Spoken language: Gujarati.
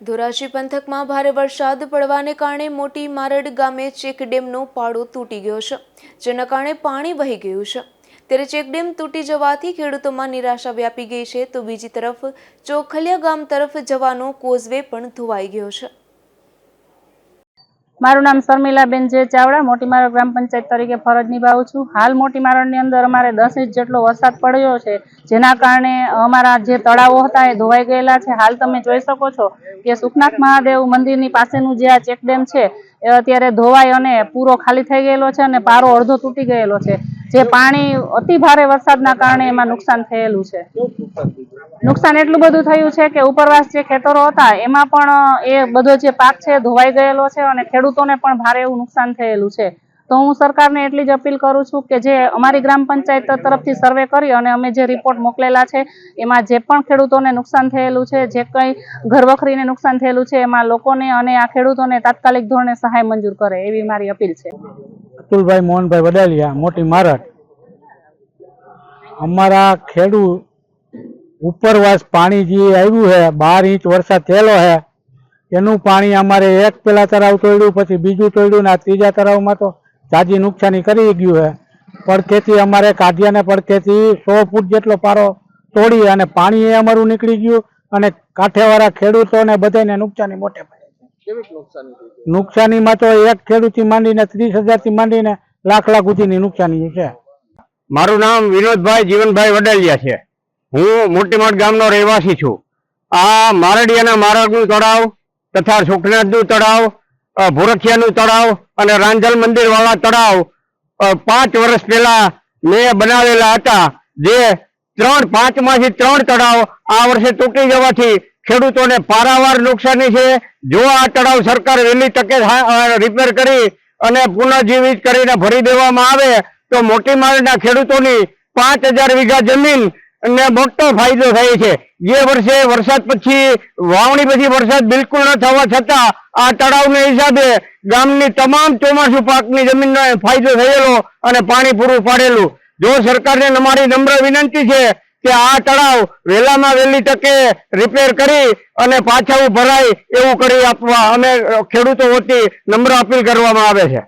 ધોરાજી પંથકમાં ભારે વરસાદ પડવાને કારણે મોટી મારડ ગામે ચેકડેમનો પાડો તૂટી ગયો છે, જેના કારણે પાણી વહી ગયું છે. ત્યારે ચેકડેમ તૂટી જવાથી ખેડૂતોમાં નિરાશા વ્યાપી ગઈ છે, તો બીજી તરફ ચોખલિયા ગામ તરફ જવાનો કોઝવે પણ ધોવાઈ ગયો છે. મારું નામ શર્મિલાબેન જે ચાવડા, મોટી મારડ ગ્રામ પંચાયત તરીકે ફરજ નિભાવું છું. હાલ મોટી મારડની અંદર અમારે દસ ઇંચ જેટલો વરસાદ પડ્યો છે, જેના કારણે અમારા જે તળાવો હતા એ ધોવાઈ ગયેલા છે. હાલ તમે જોઈ શકો છો કે સુખનાથ મહાદેવ મંદિરની પાસેનું જે આ ચેકડેમ છે, એ અત્યારે ધોવાઈ અને પૂરો ખાલી થઈ ગયેલો છે અને પારો અડધો તૂટી ગયેલો છે. જે પાણી અતિ ભારે વરસાદના કારણે એમાં નુકસાન થયેલું છે. નુકસાન એટલું બધું થયું છે કે ઉપરવાસ જે ખેતરો હતા, એમાં પણ એ બધો જે પાક છે ધોવાઈ ગયેલો છે અને ખેડૂતોને પણ ભારે એવું નુકસાન થયેલું છે. તો હું સરકારને એટલી જ અપીલ કરું છું કે જે અમારી ગ્રામ પંચાયત તરફથી સર્વે કરી અને અમે જે રિપોર્ટ મોકલેલા છે, એમાં જે પણ ખેડૂતોને નુકસાન થયેલું છે, જે કંઈ ઘરવખરીને નુકસાન થયેલું છે, એમાં લોકોને અને આ ખેડૂતોને તાત્કાલિક ધોરણે સહાય મંજૂર કરે એવી મારી અપીલ છે. અતુલભાઈ મોહનભાઈ વડાલિયા, મોટી મારટ અમારા ખેડૂત ઉપરવાસ પાણી જે આવ્યું છે, બાર ઇંચ વરસાદ થયેલો છે, એનું પાણી અમારે એક પેલા તળાવ તોડ્યું, પછી બીજું તોડ્યું ને આ ત્રીજા તળાવમાં તો તાજી નુકસાની કરી ગયું છે. પડખેથી અમારે કાઢિયાને પડખેથી સો ફૂટ જેટલો પારો તોડી અને પાણી એ અમારું નીકળી ગયું અને કાંઠેવાળા ખેડૂતોને બધાને નુકસાની મોટે નુકસાનીમાં તો એક ખેડૂતથી માંડીને ત્રીસ હજારથી માંડીને લાખ લાખ સુધીની નુકસાની છે. મારું નામ વિનોદભાઈ જીવનભાઈ વડાલિયા છે. હું મોટીમઠ ગામનો રહેવાસી છું. આ મારડિયાના મારગનું તળાવ તથા સુખનાથનું તળાવ અ, તળાવ અને રાંજલ મંદિર વાળા તળાવ પાંચ વર્ષ પહેલા મેં બનાવેલા હતા. જે ત્રણ પાંચમાંથી ત્રણ તળાવ આ વર્ષે તૂટી જવાથી ખેડૂતોને પારાવાર નુકસાની છે. જો આ તળાવ સરકાર વહેલી તકે રિપેર કરી અને પુનઃજીવિત કરીને ભરી દેવામાં આવે, તો મોટી માળના ખેડૂતોની પાંચ હજાર વીઘા જમીન ને મોટો ફાયદો થાય છે. જે વર્ષે વરસાદ પછી, વાવણી પછી વરસાદ બિલકુલ ન થવા છતાં આ તળાવને હિસાબે ગામની તમામ ચોમાસુ પાકની જમીનનો ફાયદો થયેલો અને પાણી પૂરું પાડેલું. જો સરકારને અમારી નમ્ર વિનંતી છે કે આ તળાવ વહેલામાં વહેલી તકે રિપેર કરી અને પાછા ભરાય એવું કરી આપવા અમે ખેડૂતો વતી નમ્ર અપીલ કરવામાં આવે છે.